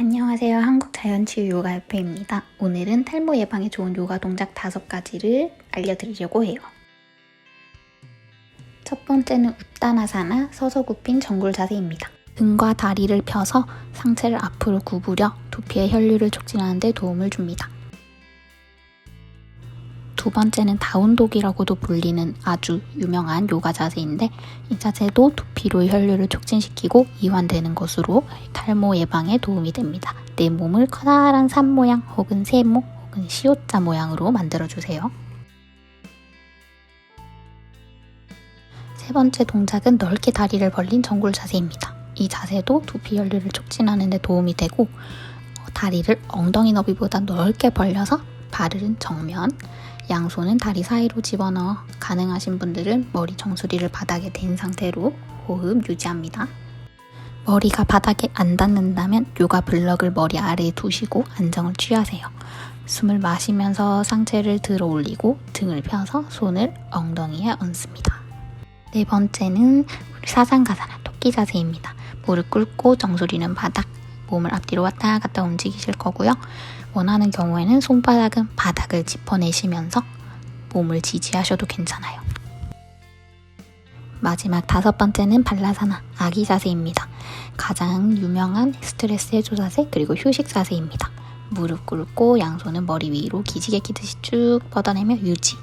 안녕하세요. 한국자연치유 요가협회입니다. 오늘은 탈모 예방에 좋은 요가 동작 다섯 가지를 알려드리려고 해요. 첫 번째는 웃다나사나 서서 굽힌 정굴 자세입니다. 등과 다리를 펴서 상체를 앞으로 구부려 두피의 혈류를 촉진하는 데 도움을 줍니다. 두 번째는 다운독이라고도 불리는 아주 유명한 요가 자세인데 이 자세도 두피로 혈류를 촉진시키고 이완되는 것으로 탈모 예방에 도움이 됩니다. 내 몸을 커다란 산 모양 혹은 세모 혹은 시옷자 모양으로 만들어주세요. 세 번째 동작은 넓게 다리를 벌린 정굴 자세입니다. 이 자세도 두피 혈류를 촉진하는 데 도움이 되고 어, 다리를 엉덩이 너비보다 넓게 벌려서 발은 정면, 양손은 다리 사이로 집어넣어 가능하신 분들은 머리 정수리를 바닥에 댄 상태로 호흡 유지합니다. 머리가 바닥에 안 닿는다면 요가 블럭을 머리 아래에 두시고 안정을 취하세요. 숨을 마시면서 상체를 들어 올리고 등을 펴서 손을 엉덩이에 얹습니다. 네 번째는 사상가사나 토끼 자세입니다. 무릎 꿇고 정수리는 바닥, 몸을 앞뒤로 왔다 갔다 움직이실 거고요. 원하는 경우에는 손바닥은 바닥을 짚어내시면서 몸을 지지하셔도 괜찮아요. 마지막 다섯 번째는 발라사나 아기 자세입니다. 가장 유명한 스트레스 해소 자세 그리고 휴식 자세입니다. 무릎 꿇고 양손은 머리 위로 기지개 끼듯이 쭉 뻗어내며 유지.